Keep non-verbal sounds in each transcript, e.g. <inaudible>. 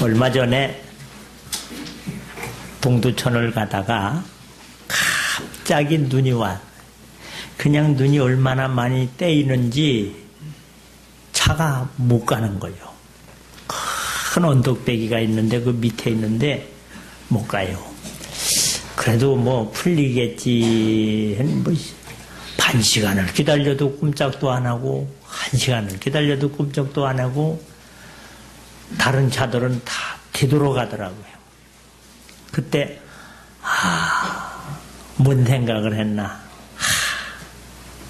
얼마 전에 동두천을 가다가 갑자기 눈이 와. 그냥 눈이 얼마나 많이 떼이는지 차가 못 가는 거예요. 큰 언덕배기가 있는데 그 밑에 있는데 못 가요. 그래도 뭐 풀리겠지. 뭐 반 시간을 기다려도 꼼짝도 안 하고 한 시간을 기다려도 꼼짝도 안 하고 다른 차들은 다 뒤돌아가더라고요. 그때 아, 뭔 생각을 했나? 하,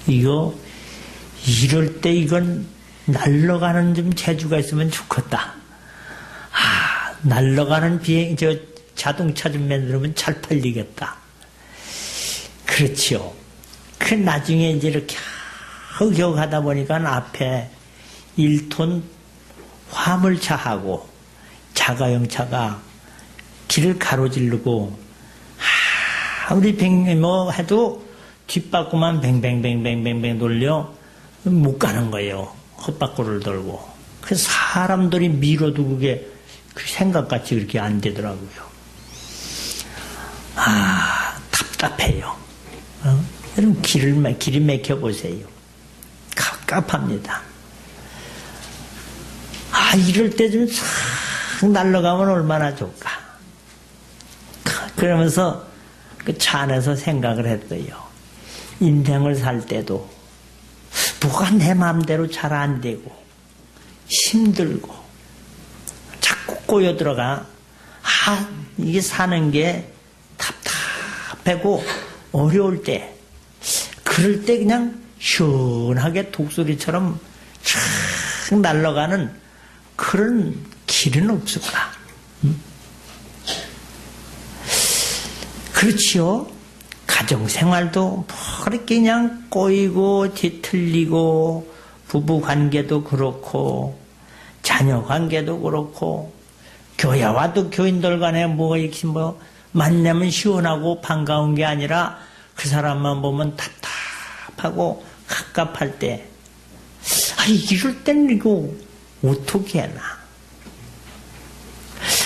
이거 이럴 때 이건 날러가는 좀 재주가 있으면 좋겠다. 아, 날러가는 비행 저 자동차 좀 만들면 잘 팔리겠다. 그렇지요. 그 나중에 이제 이렇게 허겨 가다 보니까 앞에 1톤 화물차하고 자가용차가 길을 가로지르고 아무리 뱅, 뭐 해도 뒷바퀴만 뱅뱅뱅뱅뱅뱅 돌려 못 가는 거예요. 헛바퀴를 돌고. 그 사람들이 밀어도 그게 그 생각같이 그렇게 안 되더라고요. 아, 답답해요. 어? 여러분, 길을, 길이 맥혀보세요. 갑갑합니다. 아, 이럴 때 좀 싹 날아가면 얼마나 좋을까. 그러면서 그 차 안에서 생각을 했어요. 인생을 살 때도 뭐가 내 마음대로 잘 안 되고 힘들고 자꾸 꼬여 들어가. 아, 이게 사는 게 답답하고 어려울 때 그럴 때 그냥 시원하게 독수리처럼 촥 날아가는 그런 길은 없을까? 음? 그렇지요. 가정 생활도 뭐 그렇게 그냥 꼬이고 뒤틀리고 부부 관계도 그렇고 자녀 관계도 그렇고 교회와도 교인들 간에 뭐 이렇게 뭐 만나면 시원하고 반가운 게 아니라 그 사람만 보면 답답하고 갑갑할 때 아, 이럴 땐 이거 어떻게 해나.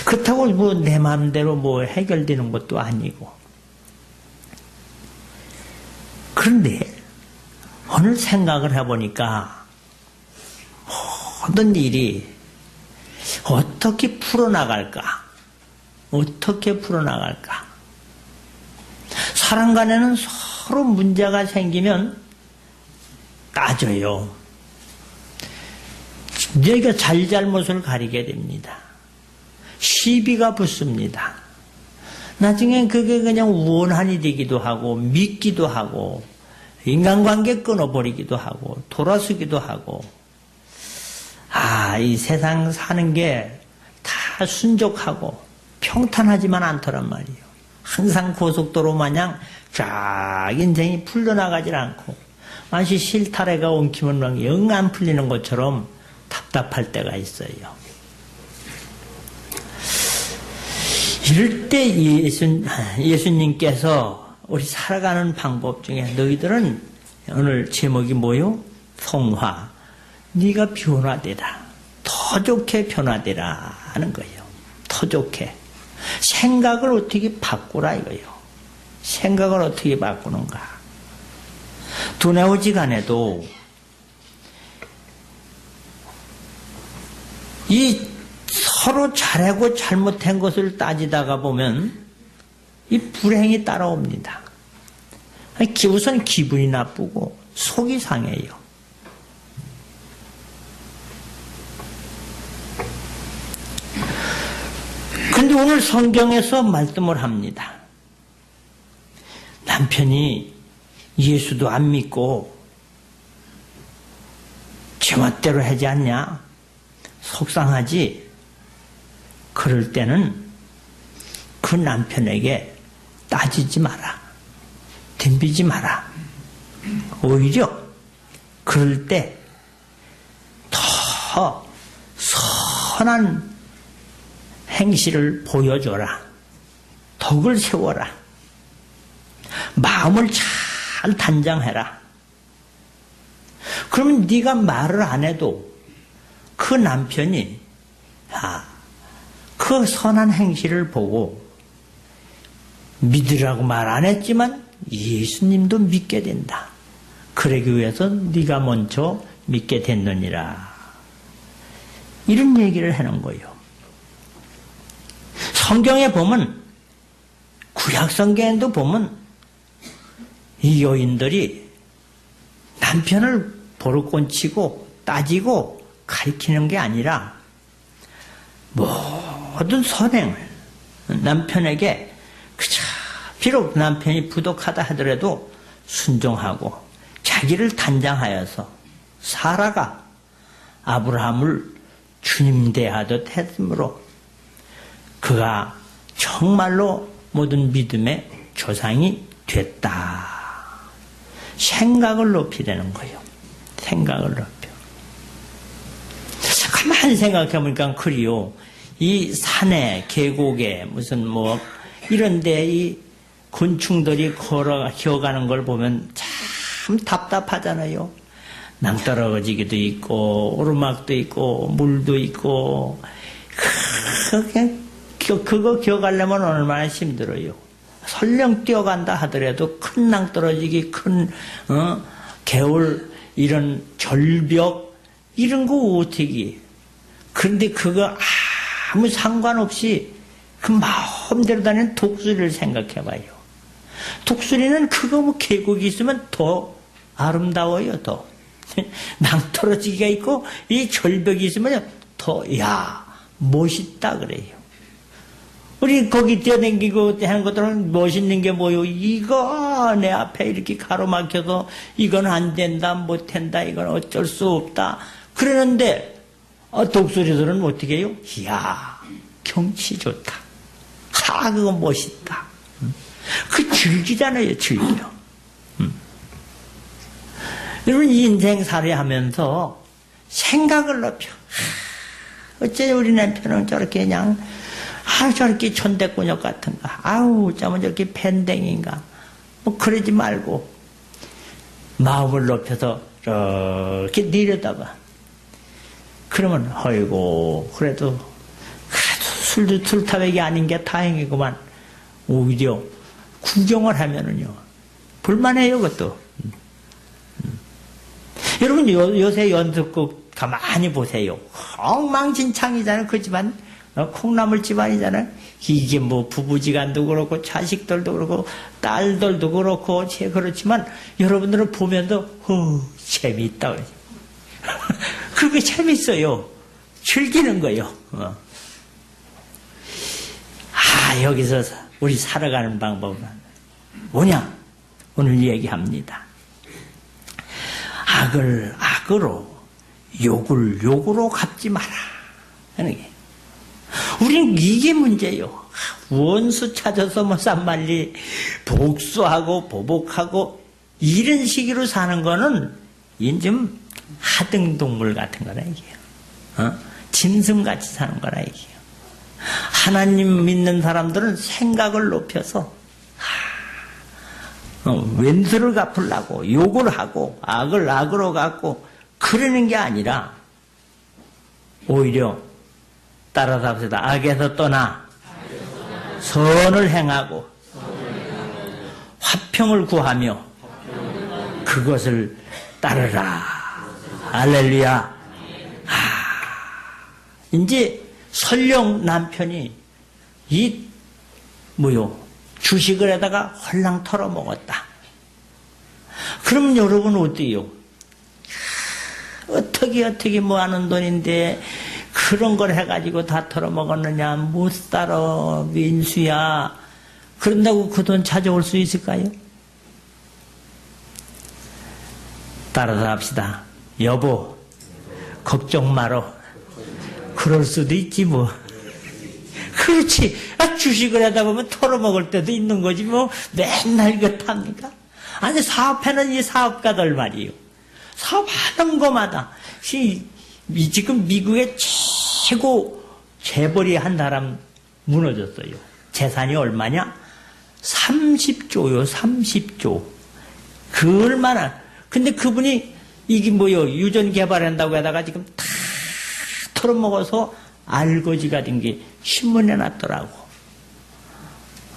그렇다고 뭐 내 마음대로 뭐 해결되는 것도 아니고. 그런데 오늘 생각을 해보니까 모든 일이 어떻게 풀어나갈까? 어떻게 풀어나갈까? 사람 간에는 서로 문제가 생기면 따져요. 여기가 잘잘못을 가리게 됩니다. 시비가 붙습니다. 나중에 그게 그냥 원한이 되기도 하고 믿기도 하고 인간관계 끊어버리기도 하고 돌아서기도 하고 아, 이 세상 사는 게 다 순족하고 평탄하지만 않더란 말이에요. 항상 고속도로 마냥 쫙 인생이 풀려나가질 않고 마치 실타래가 엉키면 영 안 풀리는 것처럼 답답할 때가 있어요. 이럴 때 예수, 예수님께서 우리 살아가는 방법 중에 너희들은 오늘 제목이 뭐요? 성화. 네가 변화되라. 더 좋게 변화되라 하는 거예요. 더 좋게. 생각을 어떻게 바꾸라 이거예요. 생각을 어떻게 바꾸는가. 두뇌오지간에도 이 서로 잘하고 잘못한 것을 따지다가 보면 이 불행이 따라옵니다. 우선 기분이 나쁘고 속이 상해요. 근데 오늘 성경에서 말씀을 합니다. 남편이 예수도 안 믿고 제멋대로 하지 않냐? 속상하지? 그럴 때는 그 남편에게 따지지 마라. 덤비지 마라. 오히려 그럴 때 더 선한 행실을 보여줘라. 덕을 세워라. 마음을 잘 단장해라. 그러면 네가 말을 안 해도 그 남편이 아, 그 선한 행실을 보고 믿으라고 말 안 했지만 예수님도 믿게 된다. 그러기 위해서 네가 먼저 믿게 됐느니라. 이런 얘기를 하는 거예요. 성경에 보면 구약 성경에도 보면 이 여인들이 남편을 보르곤치고 따지고 가리키는 게 아니라 모든 선행을 남편에게 그저 비록 남편이 부족하다 하더라도 순종하고 자기를 단장하여서 사라가 아브라함을 주님 대하듯 했으므로 그가 정말로 모든 믿음의 조상이 됐다. 생각을 높이려는 거예요. 생각을 높여. 가만히 생각해보니까 그리요. 이 산에, 계곡에, 무슨 뭐, 이런데 이 곤충들이 걸어, 기어가는 걸 보면 참 답답하잖아요. 낭떠러지기도 있고, 오르막도 있고, 물도 있고, 그게, 그거 기어가려면 얼마나 힘들어요. 설령 뛰어간다 하더라도 큰 낭떠러지기, 큰, 어, 개울, 이런 절벽, 이런 거 어떻게. 그런데 그거 아무 상관없이 그 마음대로 다니는 독수리를 생각해 봐요. 독수리는 그거 뭐 계곡이 있으면 더 아름다워요, 더. <laughs> 낭떠러지기가 있고 이 절벽이 있으면 더, 야, 멋있다 그래요. 우리 거기 뛰어댕기고 하는 것들은 멋있는 게 뭐요? 이거 내 앞에 이렇게 가로막혀서 이건 안 된다, 못 된다, 이건 어쩔 수 없다. 그러는데 어, 독수리들은 어떻게 해요? 이야, 경치 좋다. 하, 그거 멋있다. 그 즐기잖아요, 즐겨. 음. 여러분, 인생살이 하면서 생각을 높여. 어째 우리 남편은 저렇게 그냥, 아, 저렇게 천대꾸녁 같은가. 아우, 어쩌면 저렇게 밴댕인가. 뭐, 그러지 말고, 마음을 높여서 이렇게 내려다봐. 그러면, 어이고, 그래도, 그래도 술도 술타백이 아닌 게 다행이구만. 오히려 구경을 하면은요, 불만해요, 그것도. 음. 음. 여러분, 요, 요새 연습곡 가만히 보세요. 엉망진창이잖아요. 그지만, 어, 콩나물 집안이잖아요. 이게 뭐 부부지간도 그렇고, 자식들도 그렇고, 딸들도 그렇고, 제 그렇지만, 여러분들은 보면서, 어, 재미있다. 그게 재밌어요. 즐기는 거요. 어. 아, 여기서 우리 살아가는 방법은 뭐냐? 오늘 얘기합니다. 악을 악으로, 욕을 욕으로 갚지 마라. 하는 게. 우린 이게 문제요. 원수 찾아서 뭐 쌈말리 복수하고 보복하고 이런 식으로 사는 거는 인좀 하등 동물 같은 거라 이게요. 어? 짐승 같이 사는 거라 이게요. 하나님 믿는 사람들은 생각을 높여서 어, 왼수를 갚으려고 욕을 하고 악을 악으로 갚고 그러는 게 아니라 오히려 따라서 합시다. 악에서 떠나 선을 행하고 화평을 구하며 그것을 따르라. 할렐루야. 아, 이제 설령 남편이 이 뭐요 주식을 해다가 헐랑 털어 먹었다. 그럼 여러분 어때요? 어떻게 어떻게 뭐 하는 돈인데 그런 걸 해가지고 다 털어 먹었느냐 못 살아 민수야. 그런다고 그 돈 찾아올 수 있을까요? 따라서 합시다. 여보, 걱정 말어. 그럴 수도 있지 뭐. 그렇지. 아, 주식을 하다 보면 털어먹을 때도 있는 거지 뭐 맨날 그렇답니까? 아니 사업하는 이 사업가들 말이요. 사업하는 거마다 지금 미국의 최고 재벌이 한 사람 무너졌어요. 재산이 얼마냐? 30조요, 30조. 그 얼마나. 근데 그분이 이게 뭐요? 유전 개발한다고 하다가 지금 다 털어먹어서 알거지가 된 게 신문에 났더라고.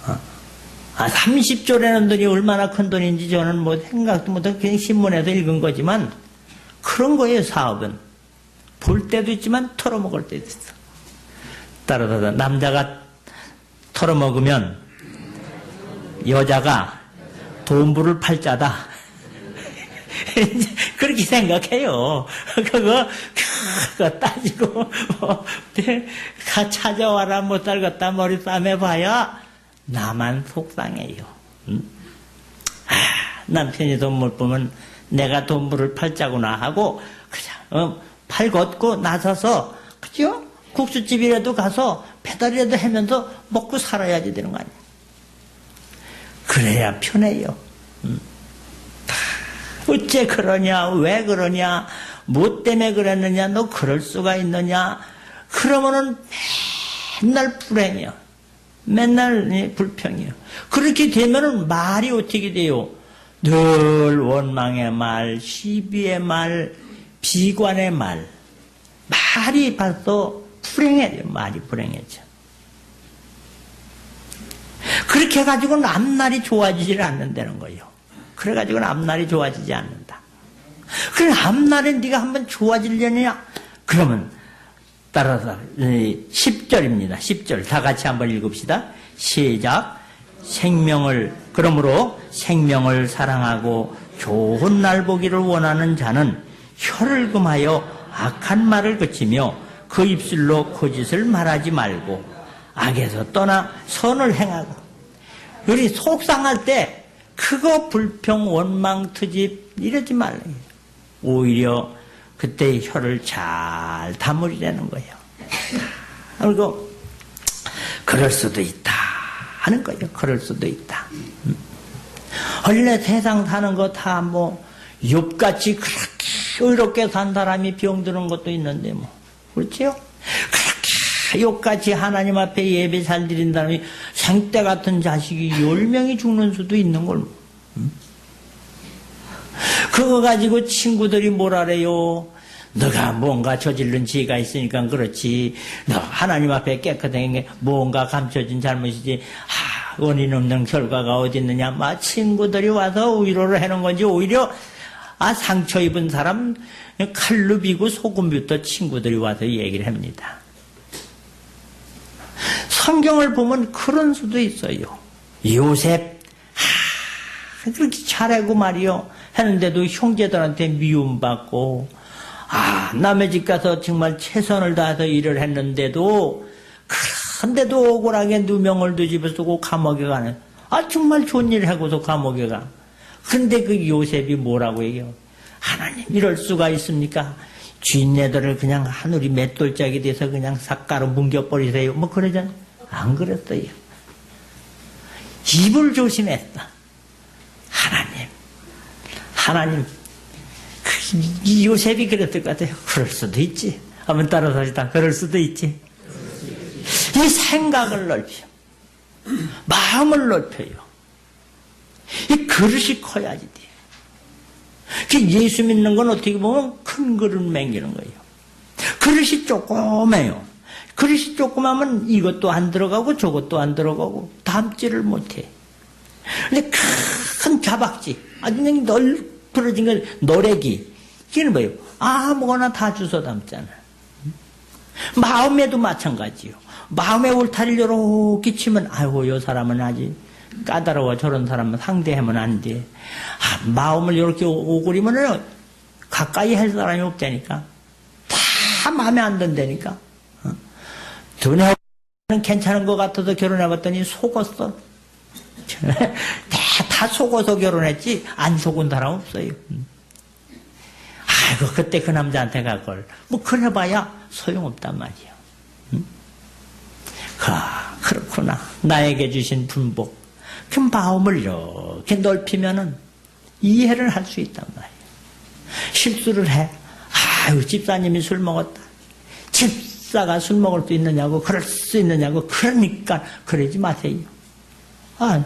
어? 아, 30조라는 돈이 얼마나 큰 돈인지 저는 뭐 생각도 못하고 그냥 신문에서 읽은 거지만 그런 거예요, 사업은. 볼 때도 있지만 털어먹을 때도 있어. 따라서 남자가 털어먹으면 여자가 돈부를 팔자다. <laughs> 그렇게 생각해요. <laughs> 그거, 그거 따지고, 뭐, 가 찾아와라 못 살겠다 머리 싸매봐야 나만 속상해요. 음? 아, 남편이 돈 못 보면 내가 돈부를 팔자구나 하고, 그냥, 어, 팔 걷고 나서서, 그죠? 국수집이라도 가서 배달이라도 하면서 먹고 살아야지 되는 거 아니에요. 그래야 편해요. 음. 어째 그러냐, 왜 그러냐, 뭐 때문에 그랬느냐, 너 그럴 수가 있느냐, 그러면은 맨날 불행이야. 맨날 예, 불평이야. 그렇게 되면은 말이 어떻게 돼요? 늘 원망의 말, 시비의 말, 비관의 말. 말이 벌써 불행해져요. 말이 불행해져. 그렇게 해가지고는 앞날이 좋아지질 않는다는 거예요. 그래가지고는 앞날이 좋아지지 않는다. 그래, 앞날에 네가 한번 좋아지려냐? 그러면, 따라서, 10절입니다. 10절. 다 같이 한번 읽읍시다. 시작. 생명을, 그러므로 생명을 사랑하고 좋은 날 보기를 원하는 자는 혀를 금하여 악한 말을 그치며 그 입술로 거짓을 말하지 말고 악에서 떠나 선을 행하고 우리 속상할 때 그거 불평 원망 트집 이러지 말라 오히려 그때 혀를 잘 다물이라는 거예요 그리고 그럴 수도 있다 하는 거예요 그럴 수도 있다 음. 원래 세상 사는 거 다뭐 욥같이 그렇게 의롭게 산 사람이 병드는 것도 있는데 뭐 그렇지요? 그렇게 욕같이 하나님 앞에 예배 잘 드린 사람이 생때 같은 자식이 열 명이 죽는 수도 있는 걸. 음? 그거 가지고 친구들이 뭐라래요? 너가 뭔가 저질른 죄가 있으니까 그렇지. 너 하나님 앞에 깨끗한 게 뭔가 감춰진 잘못이지. 하, 원인 없는 결과가 어디 있느냐. 막 친구들이 와서 위로를 해놓은 건지 오히려 아 상처 입은 사람 칼로 비고 소금부터 친구들이 와서 얘기를 합니다. 성경을 보면 그런 수도 있어요. 요셉 하, 그렇게 잘하고 말이요 했는데도 형제들한테 미움받고 아 남의 집 가서 정말 최선을 다해서 일을 했는데도 그런데도 억울하게 누명을 뒤집어 쓰고 감옥에 가는 아 정말 좋은 일을 하고서 감옥에 가. 근데 그 요셉이 뭐라고 얘기해요? 하나님 이럴 수가 있습니까? 쥐네들을 그냥 하늘이 맷돌짝이 돼서 그냥 삭가로 뭉겨버리세요. 뭐 그러잖아요. 안 그랬어요. 입을 조심했다. 하나님. 하나님. 그, 이 요셉이 그랬을 것 같아요. 그럴 수도 있지. 한번 따라서 하시다. 그럴 수도 있지. 이 생각을 넓혀. 마음을 넓혀요. 이 그릇이 커야지 돼. 그 예수 믿는 건 어떻게 보면 큰 그릇 맹기는 거예요. 그릇이 조그매요. 그릇이 조그마면 이것도 안 들어가고 저것도 안 들어가고 담지를 못해. 근데 큰 자박지, 아주 그냥 널브러진 건 노래기. 이게는 뭐예요? 아무거나 다 주워 담잖아. 마음에도 마찬가지요. 마음의 울타리를 이렇게 치면, 아이고, 요 사람은 아직 까다로워 저런 사람은 상대하면 안 돼. 아, 마음을 이렇게 오그리면 가까이 할 사람이 없다니까. 다 마음에 안 든다니까. 어? 두뇌는 괜찮은 것 같아서 결혼해봤더니 속었어. <laughs> 다, 다 속어서 결혼했지 안 속은 사람 없어요. 음. 아이고 그때 그 남자한테 갈 걸. 뭐 그래봐야 소용없단 말이야. 응? 아, 그렇구나. 나에게 주신 분복. 그 마음을 이렇게 넓히면은 이해를 할 수 있단 말이에요. 실수를 해. 아유, 집사님이 술 먹었다. 집 사가 술 먹을 수 있느냐고, 그럴 수 있느냐고, 그러니까 그러지 마세요. 아,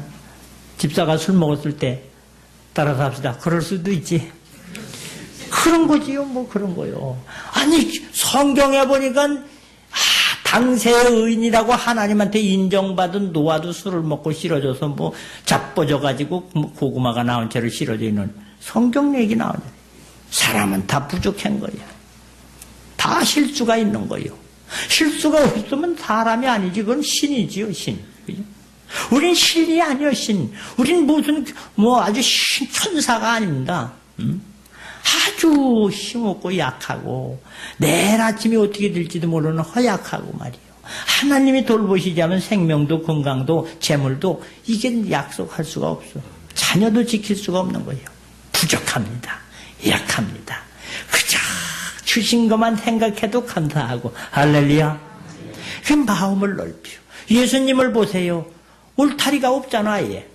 집사가 술 먹었을 때 따라서 합시다. 그럴 수도 있지. 그런 거지요, 뭐 그런 거요. 아니, 성경에 보니까, 아, 당세의 의인이라고 하나님한테 인정받은 노아도 술을 먹고 싫어져서 뭐 자빠져가지고 고구마가 나온 채로 싫어져 있는 성경 얘기 나오냐. 사람은 다 부족한 거야. 다 실수가 있는 거예요. 실수가 없으면 사람이 아니지, 그건 신이지요, 신. 그죠? 우린 신이 아니요, 신. 우린 무슨, 뭐 아주 신, 천사가 아닙니다. 음? 아주 힘없고 약하고, 내일 아침이 어떻게 될지도 모르는 허약하고 말이에요. 하나님이 돌보시지 않으면 생명도 건강도 재물도 이게 약속할 수가 없어. 자녀도 지킬 수가 없는 거예요. 부족합니다. 약합니다. 그저 주신 것만 생각해도 감사하고 할렐루야. 그 마음을 넓혀. 예수님을 보세요. 울타리가 없잖아, 예.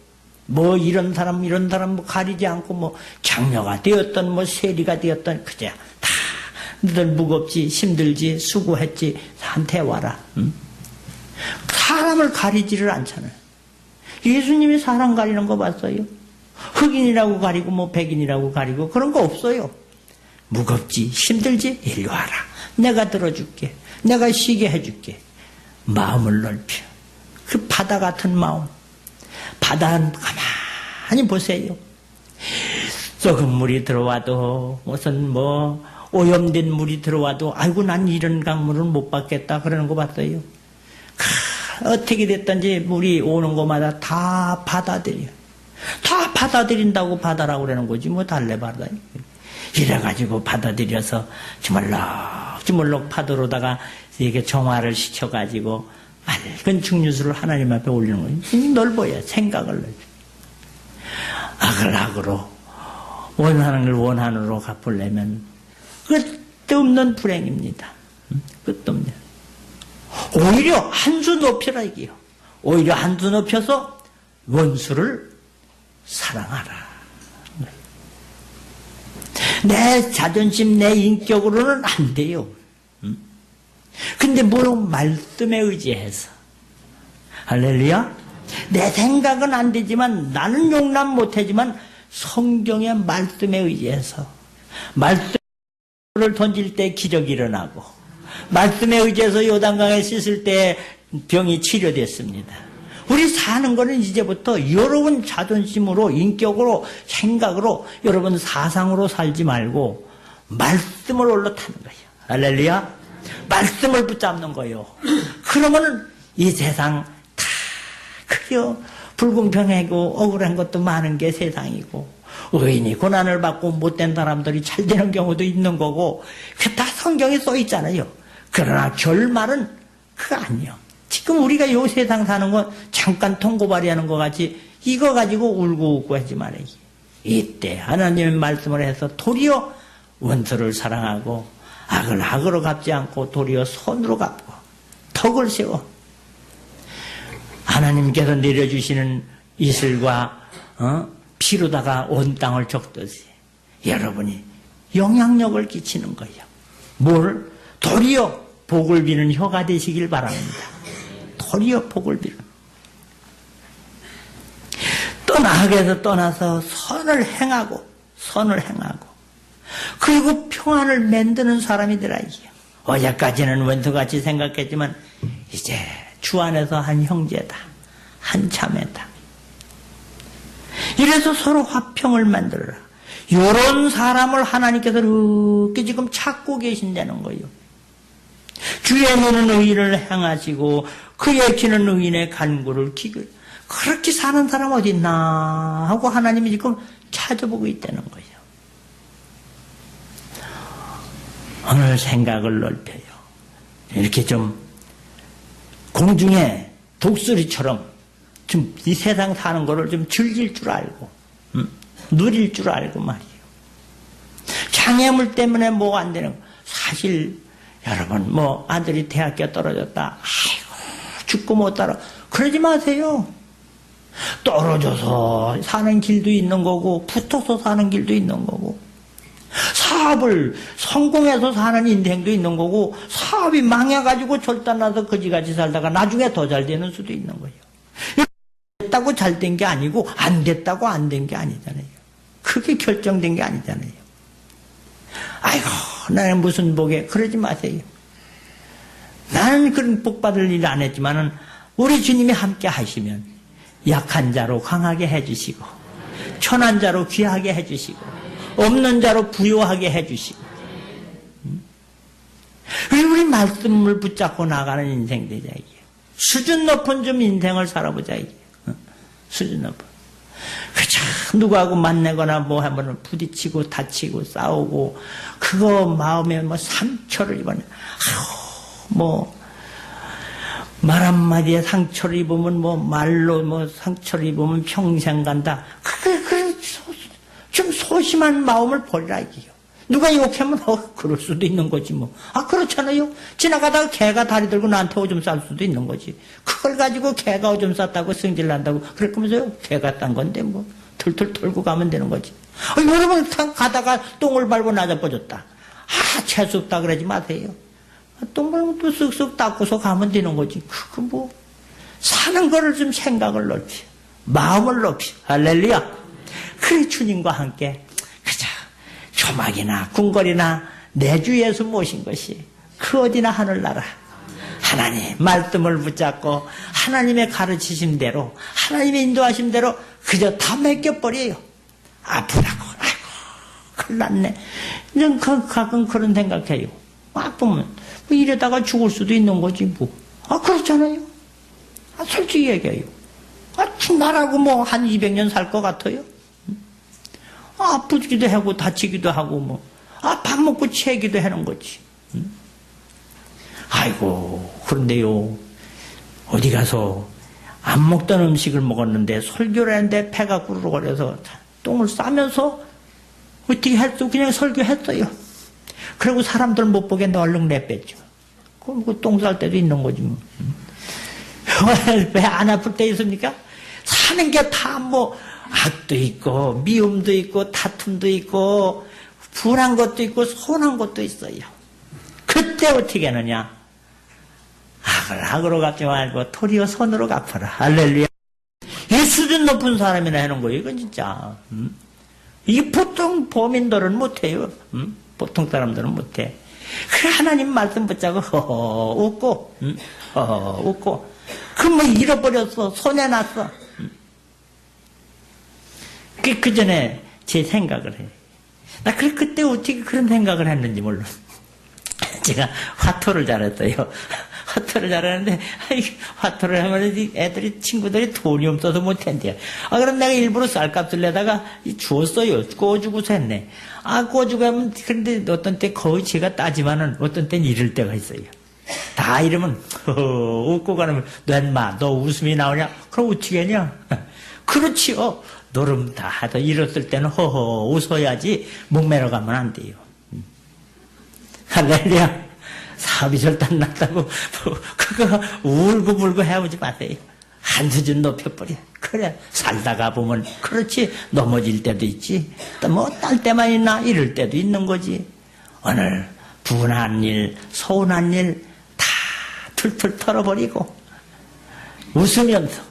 뭐 이런 사람 이런 사람 뭐 가리지 않고 뭐 장녀가 되었던 뭐 세리가 되었던 그저 다 너들 무겁지 힘들지 수고했지 한테 와라. 응? 사람을 가리지를 않잖아요. 예수님이 사람 가리는 거 봤어요? 흑인이라고 가리고 뭐 백인이라고 가리고 그런 거 없어요. 무겁지 힘들지 일로 와라. 내가 들어줄게. 내가 쉬게 해줄게. 마음을 넓혀. 그 바다 같은 마음. 바다는 가만히 보세요. 썩은 물이 들어와도 무슨 뭐 오염된 물이 들어와도 아이고 난 이런 강물을 못 받겠다 그러는 거 봤어요. 어떻게 됐든지 물이 오는 곳마다 다 받아들여. 다 받아들인다고 받아라고 그러는 거지 뭐 달래 받아. 이래가지고 받아들여서 주물럭 주물럭 파도로다가 이게 정화를 시켜가지고 맑은 증류수를 하나님 앞에 올리는 거예요. 넓어야 생각을 넓혀. 악을 악으로 원하는 걸 원한으로 갚으려면 끝없는 불행입니다. 끝도 없는. 오히려 한 수 높여라 이게요. 오히려 한 수 높여서 원수를 사랑하라. 내 자존심, 내 인격으로는 안 돼요. 근데 물론 말씀에 의지해서. 할렐루야? 내 생각은 안 되지만 나는 용납 못하지만 성경의 말씀에 의지해서 말씀을 던질 때 기적이 일어나고 말씀에 의지해서 요단강에 씻을 때 병이 치료됐습니다. 우리 사는 거는 이제부터 여러분 자존심으로 인격으로 생각으로 여러분 사상으로 살지 말고 말씀을 올라타는 거예요. 할렐루야. 말씀을 붙잡는 거예요. 그러면은 이 세상 다 그려 불공평하고 억울한 것도 많은 게 세상이고 의인이 고난을 받고 못된 사람들이 잘 되는 경우도 있는 거고 그 다 성경에 써 있잖아요. 그러나 결말은 그거 아니요. 지금 우리가 요 세상 사는 건 잠깐 통고발이 하는 것 같이 이거 가지고 울고 웃고 하지 말아요. 이때 하나님의 말씀을 해서 도리어 원수를 사랑하고 악을 악으로 갚지 않고 도리어 손으로 갚고 덕을 세워 하나님께서 내려주시는 이슬과 어? 피로다가 온 땅을 적듯이 여러분이 영향력을 끼치는 거예요. 뭘? 도리어 복을 비는 혀가 되시길 바랍니다. 도리어 복을 비는. 떠나게서 떠나서 선을 행하고 선을 행하고 그리고 평안을 만드는 사람이 되라 이게. 어제까지는 원수같이 생각했지만 이제 주 안에서 한 형제다. 한 자매다. 이래서 서로 화평을 만들어라. 이런 사람을 하나님께서 이렇게 지금 찾고 계신다는 거예요. 주의 눈은 의인을 행하시고 그의 귀는 의인의 간구를 기글. 그렇게 사는 사람 어디 있나 하고 하나님이 지금 찾아보고 있다는 거예요. 오늘 생각을 넓혀요. 이렇게 좀 공중에 독수리처럼 좀 이 세상 사는 거를 좀 즐길 줄 알고, 음, 누릴 줄 알고 말이에요. 장애물 때문에 뭐가 안 되는 거. 사실 여러분 뭐 아들이 대학교 떨어졌다. 아이고 죽고 못 따라 그러지 마세요. 떨어져서 사는 길도 있는 거고 붙어서 사는 길도 있는 거고 사업을 성공해서 사는 인생도 있는 거고 사업이 망해가지고 절단나서 거지같이 살다가 나중에 더 잘 되는 수도 있는 거예요. 됐다고 잘 된 게 아니고 안 됐다고 안 된 게 아니잖아요. 그게 결정된 게 아니잖아요. 아이고 나는 무슨 복에 그러지 마세요. 나는 그런 복 받을 일 안 했지만은 우리 주님이 함께 하시면 약한 자로 강하게 해주시고 천한 자로 귀하게 해주시고 없는 자로 부유하게 해주시고 음? 왜 우리 말씀을 붙잡고 나가는 인생 되자 이게 수준 높은 좀 인생을 살아보자 이게 어? 수준 높은 그저 누구하고 만나거나 뭐 하면 부딪히고 다치고 싸우고 그거 마음에 뭐 상처를 입었네 아우 뭐 말 한마디에 상처를 입으면 뭐 말로 뭐 상처를 입으면 평생 간다. 그좀 소심한 마음을 버리라 이게요. 누가 욕하면 어 그럴 수도 있는 거지 뭐. 아 그렇잖아요. 지나가다가 개가 다리 들고 나한테 오줌 쌀 수도 있는 거지. 그걸 가지고 개가 오줌 쌌다고 승질 난다고 그럴 거면서요. 개가 딴 건데 뭐 툴툴 털고 가면 되는 거지. 어, 여러분 가다가 똥을 밟고 나자빠졌다. 아 재수 없다 그러지 마세요. 똥을 또 쓱쓱 닦고서 가면 되는 거지. 그거 뭐, 사는 거를 좀 생각을 넓히, 마음을 넓히, 할렐루야. 그래, 주님과 함께, 조막이나 궁궐이나 내주 예수 모신 것이, 그 어디나 하늘나라. 하나님, 말씀을 붙잡고, 하나님의 가르치신 대로, 하나님의 인도하신 대로, 그저 다 맡겨버려요. 아프다고, 아이고, 큰일 났네. 그냥 가끔 그런 생각해요. 아프면. 뭐 이러다가 죽을 수도 있는 거지 뭐. 아 그렇잖아요. 아, 솔직히 얘기해요. 아, 나라고 뭐 한 200년 살 것 같아요. 아, 아프기도 하고 다치기도 하고 뭐. 아, 밥 먹고 취하기도 하는 거지. 아이고, 그런데요. 어디 가서 안 먹던 음식을 먹었는데 설교를 했는데 배가 구르르거려서 똥을 싸면서 어떻게 했어? 그냥 설교했어요. 그리고 사람들 못 보게 얼른 내뺐죠. 그럼 그똥 쌀 때도 있는 거지 뭐. <laughs> 왜 안 아플 때 있습니까? 사는 게 다 뭐 악도 있고 미움도 있고 다툼도 있고 분한 것도 있고 손한 것도 있어요. 그때 어떻게 하느냐? 악을 악으로 갚지 말고 토리어 손으로 갚아라. 할렐루야. 이 수준 높은 사람이나 하는 거예요. 이건 진짜. 음? 이 보통 범인들은 못해요. 음? 보통 사람들은 못해. 그 하나님 말씀 붙잡고 허허 웃고 응? 허허 웃고 그뭐 잃어버렸어 손해 났어. 그, 그 전에 제 생각을 해. 나 그, 그때 어떻게 그런 생각을 했는지 몰라. <laughs> 제가 화토를 잘했어요. <laughs> 화토를 잘하는데, 화토를 하면 애들이, 친구들이 돈이 없어서 못한대요. 아, 그럼 내가 일부러 쌀값을 내다가 주었어요. 꼬주고서 했네. 아, 꼬주고 하면, 그런데 어떤 때 거의 제가 따지만은 어떤 때는 이럴 때가 있어요. 다 이러면, <laughs> 허, 웃고 가면, 너 인마, 너 웃음이 나오냐? 그럼 어떻게 하냐? 그렇지요. 노름 다 하다 이랬을 때는 허허 웃어야지 목매러 가면 안 돼요. 음. 할렐루야. 사업이 절단 났다고 뭐 <laughs> 그거 울고불고 해오지 마세요. 한 수준 높여버려. 그래 살다가 보면 그렇지 넘어질 때도 있지. 또 뭐 딸 때만 있나 이럴 때도 있는 거지. 오늘 분한 일, 서운한 일 다 툴툴 털어버리고 웃으면서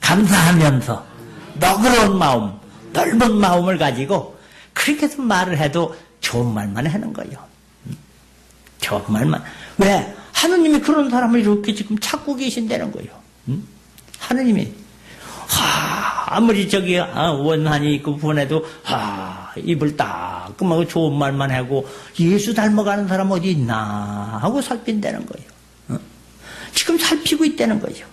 감사하면서 너그러운 마음, 넓은 마음을 가지고 그렇게 해서 말을 해도 좋은 말만 하는 거예요. 정말만. 왜? 하느님이 그런 사람을 이렇게 지금 찾고 계신다는 거예요. 응? 하느님이. 하, 아무리 저기 아, 원한이 있고 분해도 하, 입을 따끔하고 좋은 말만 하고 예수 닮아가는 사람 어디 있나 하고 살핀다는 거예요. 어? 지금 살피고 있다는 거예요.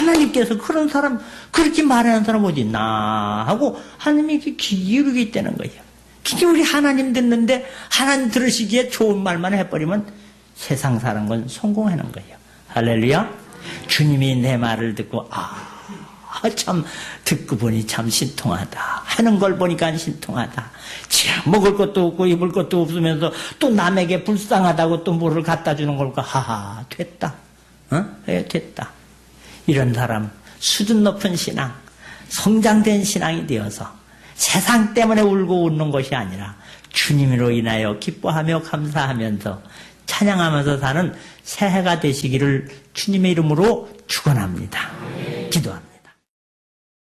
하나님께서 그런 사람 그렇게 말하는 사람 어디 있나 하고 하나님이 이렇게 기울이고 있다는 거예요. 진짜 우리 하나님 듣는데 하나님 들으시기에 좋은 말만 해버리면 세상 사는 건 성공하는 거예요. 할렐루야. 주님이 내 말을 듣고 아, 참 듣고 보니 참 신통하다. 하는 걸 보니까 신통하다. 참 먹을 것도 없고 입을 것도 없으면서 또 남에게 불쌍하다고 또 뭐를 갖다 주는 걸까? 하하 됐다. 어? 예, 됐다. 이런 사람 수준 높은 신앙, 성장된 신앙이 되어서 세상 때문에 울고 웃는 것이 아니라 주님으로 인하여 기뻐하며 감사하면서 찬양하면서 사는 새해가 되시기를 주님의 이름으로 축원합니다. 기도합니다.